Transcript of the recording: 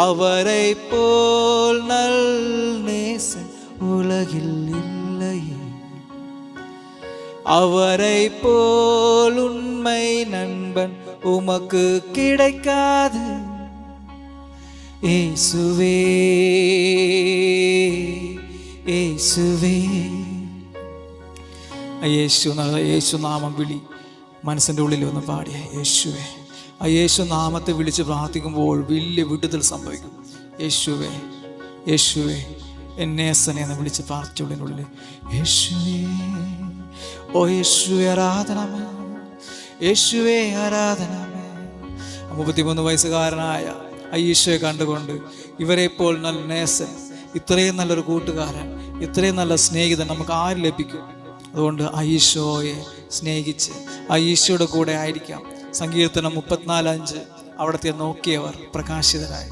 அவரை போல் நல் நேசன் உலகில் இல்லையே அவரை போல் உண்மை நண்பன் உமக்கு கிடைக்காது ஏசுவே യേശുവേ ആ യേശു എന്നുള്ള യേശു നാമം വിളി മനസ്സിൻ്റെ ഉള്ളിൽ ഒന്ന് പാടിയ യേശുവേ ആ യേശു നാമത്തെ വിളിച്ച് പ്രാർത്ഥിക്കുമ്പോൾ വലിയ വിടുതൽ സംഭവിക്കും. യേശുവേ യേശുവേ എന്നെ സനെ എന്ന് വിളിച്ച് പ്രാർത്ഥിച്ചുള്ളിനുള്ളിൽ യേശുവേ ഓ യേശുവേ ആരാധനമേ യേശുവേ ആരാധനമേ മുപ്പത്തിമൂന്ന് വയസ്സുകാരനായ ആ കണ്ടുകൊണ്ട് ഇവരെ ഇപ്പോൾ നല്ല നേസൻ ഇത്രയും നല്ലൊരു കൂട്ടുകാരൻ ഇത്രയും നല്ല സ്നേഹിതൻ നമുക്ക് ആര് ലഭിക്കും? അതുകൊണ്ട് ആ ഈശോയെ സ്നേഹിച്ച് ആ ഈശോയുടെ കൂടെ ആയിരിക്കാം. സങ്കീർത്തനം മുപ്പത്തിനാല് അഞ്ച് അവിടത്തെ നോക്കിയവർ പ്രകാശിതരായി.